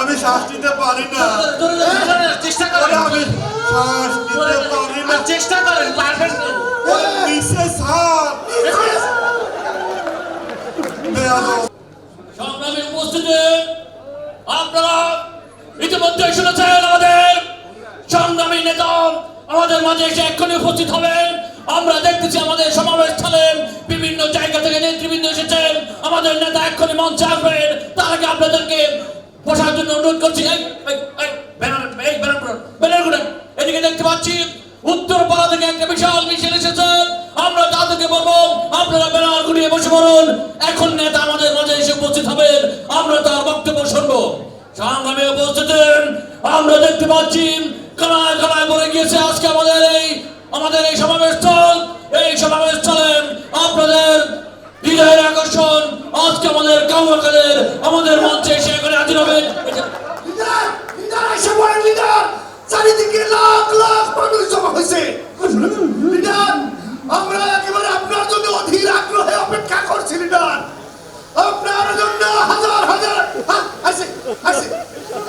আমি শ্বাস নিতে পারি না। চেষ্টা করেন। আমি শ্বাস নিতে পারি না। চেষ্টা করেন পারবেন নিচে স্যার বেয়াদব সংগ্রামী উপস্থিতি আপনারা ইতিমধ্যে শুনেছেন আমাদের সংগ্রামী নেতা আমাদের মাঝে এসে এক্ষুনি উপস্থিত হবেন। আমরা দেখতেছি আমাদের সমাবেশ স্থলে বিভিন্ন জায়গা থেকে নেতৃবৃন্দ এসেছেন। আমাদের নেতা এক্ষুনি মঞ্চে আসবেন। তার আগে আপনাদেরকে বসার জন্য অনুরোধ করছি। এদিকে দেখতে পাচ্ছি উত্তরপাড়া থেকে একটা বিশাল মিছিল এসেছে। আমরা তাদেরকে বলব, আপনারা ব্যানার ঘুরিয়ে বসে পড়ুন। এখন নেতা আমাদের মাঝে এসে উপস্থিত হবেন। আমরা তার বক্তব্য শুনব। সংগ্রামে উপস্থিত আমরা দেখতে পাচ্ছি কানায় কানায় পড়ে গিয়েছে আজকে আমাদের এই আমাদের এই সমাবেশ স্থল এই সমাবেশ স্থলে আপনাদের হৃদয়ের আকর্ষণ আজকে আমাদের কামাকাদের আমাদের মঞ্চে এসে এখানে হাজির হবেন। চারিদিকে লাখ লাখ মানুষ জমা হয়েছে। আমরা একেবারে আপনার জন্য অধীর আগ্রহে অপেক্ষা করছি লিডার। আপনার জন্য হাজার হাজার আসে আসে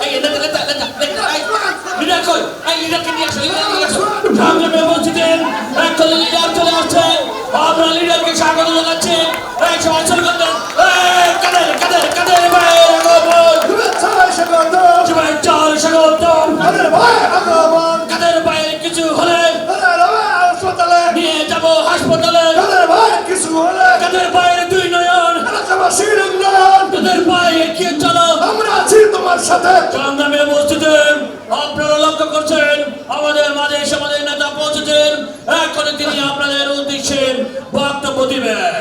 এই নেতা নেতা নেতা নেতা এই কই এই লিডারকে নিয়ে সংগ্রামে এখন লিডার চলে। আসছে। আমরা লিডারকে স্বাগত জানাচ্ছি। এই সবাই শুরু করলেন কাদের কাদের কাদের ভাই আগমন। ভাই আগমন কাদের ভাই কিছু হলে ভাই হাসপাতালে নিয়ে যাব হাসপাতালে। ভাই কিছু হলে কাদের ভাইয়ের দুই নয়ন। কাদের ভাই এগিয়ে চলো। আমরা আছি তোমার সাথে। সংগ্রামে উপস্থিত আপনারা লক্ষ্য করছেন, আমাদের মাঝে এসে আমাদের নেতা পৌঁছেছেন। এখন তিনি আপনাদের উদ্দেশ্যে বক্তব্য দিবেন।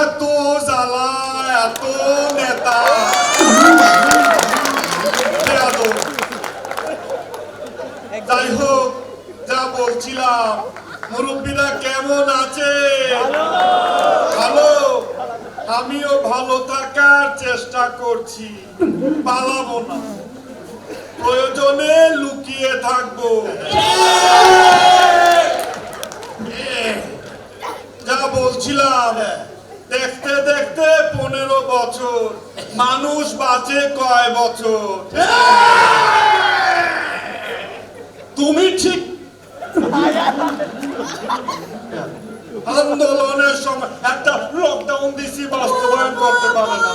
এত জ্বালা, এত নেতা। যাই হোক, যা বলছিলাম, মুরব্বীরা কেমন আছে? আমিও ভালো থাকার চেষ্টা করছি। পালাবো না। প্রয়োজনে লুকিয়ে থাকব। যা বলছিলাম, দেখতে দেখতে পনেরো বছর, মানুষ বাঁচে কয় বছর? তুমি ঠিক আন্দোলনের সময় একটা লকডাউন দিছি বাস্তবায়ন করতে পারে না।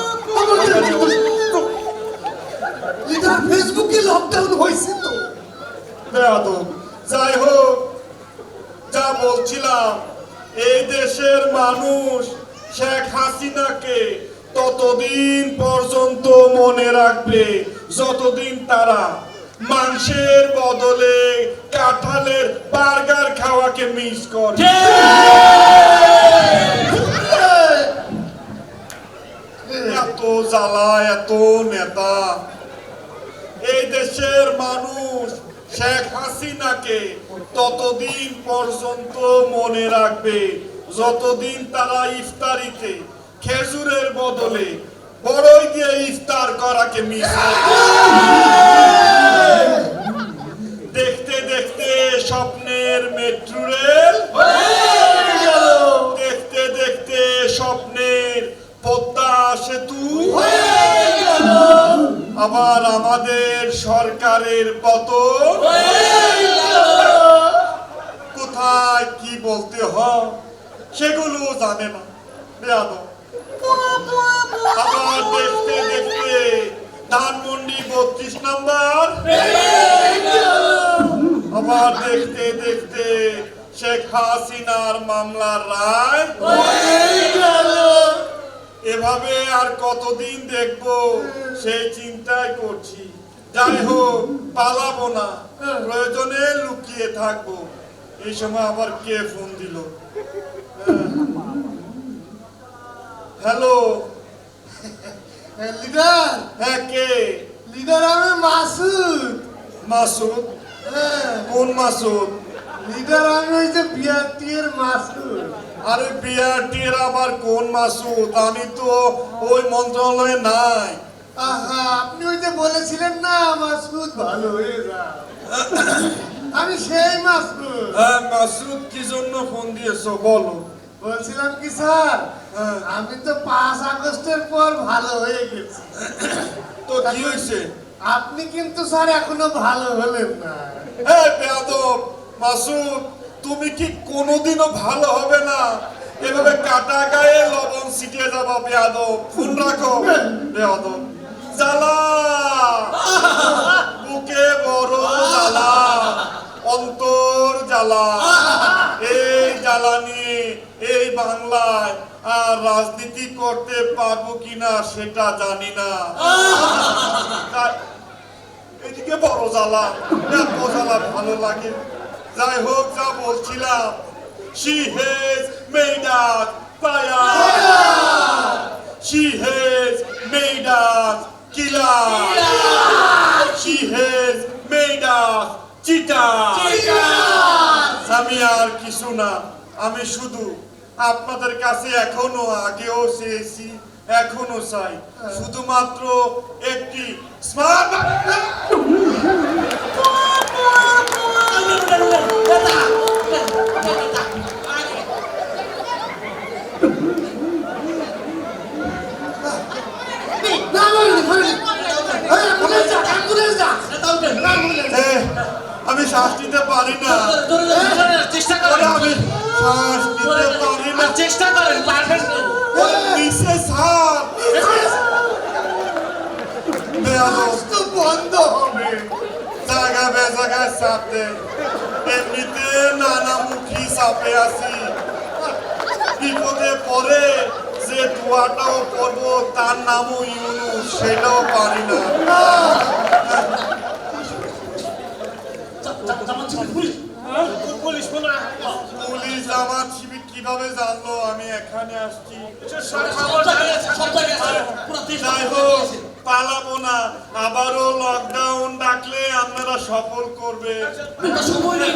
লিডার ফেসবুকে লকডাউন হয়েছে তো। বেয়াদব। যাই হোক যা বলছিলাম এই দেশের মানুষ শেখ হাসিনাকে ততদিন পর্যন্ত মনে রাখবে যতদিন তারা মাংসের বদলে কাঁঠালের বার্গার খাওয়াকে মিস করে এত জ্বালা এত নেতা। এই দেশের মানুষ শেখ হাসিনাকে ততদিন পর্যন্ত মনে রাখবে, যতদিন তারা ইফতারিতে খেজুরের বদলে বড়ই দিয়ে ইফতার করাকে মিস দেখতে দেখতে স্বপ্নের মেট্রো রেল দেখতে দেখতে স্বপ্নের পদ্মা সেতু আবার আমাদের সরকারের পতন? কোথায় কি বলতে হয়? সেগুলো জানে না। বেয়াদব। আবার দেখতে দেখতে ধানমন্ডি বত্রিশ নাম্বার। আবার দেখতে দেখতে শেখ হাসিনার মামলার রায়। এভাবে আর কতদিন দেখব? সেই চিন্তাই করছি। যাই হোক পালাবো না। প্রয়োজনে লুকিয়ে থাকব। এই সময় আবার কে ফোন দিল? হ্যালো? লিডার? হ্যাঁ কে? লিডার আমি মাসুদ। মাসুদ? হ্যাঁ। কোন মাসুদ? লিডার আমি ওই যে বিআরটির মাসুদ। আরে বিআরটির আবার কোন মাসুদ? আমি তো ওই মন্ত্রণালয়ে নাই। আহা আপনি ওই যে বলেছিলেন না মাসুদ ভালো হয়ে যা আমি সেই মাসুদ। হ্যাঁ মাসুদ কি জন্য ফোন দিয়েছ বলো। বলছিলাম কি স্যার হ্যাঁ। আমি তো পাঁচ আগস্টের পর ভালো হয়ে গেছি। তো কি হয়েছে? আপনি কিন্তু স্যার এখনও ভালো হলেন না। হ্যাঁ বেয়াদব মাসুদ। তুমি কি কোনোদিনও ভালো হবে না। এভাবে কাটা গায়ে লবণ ছিটিয়ে যাবা, বেয়াদব। ফোন রাখো, বেয়াদব। জ্বালা! বুকে বড় জ্বালা, অন্তর জ্বালা। এই জ্বালা নিয়ে এই বাংলায় আর রাজনীতি করতে পারব কিনা সেটা জানি না। এদিকে বড় জ্বালা, এত জ্বালা ভালো লাগে। যাই হোক যা বলছিলাম she has made us fire. She has made us killer. She has made us cheater. আমি আর কিছু না আমি শুধু আপনাদের কাছে এখনও আগেও চেয়েছি এখনও চাই। শুধুমাত্র একটি স্মার্ট আজ তো বন্ধ হবে জায়গা বেজাগায় দেয় এমনিতে নানামুখী চাপে আছি বিপদে পড়ে যে দোয়াটাও করব তার নামও ইউনুস সেটাও পারি না পুলিশ পুলিশ আমার শিবির কীভাবে জানলো? আমি এখানে আসছি। যাই হোক। পালাবো না। আবারও লকডাউন ডাকলে আপনারা সফল করবে। সময় নেই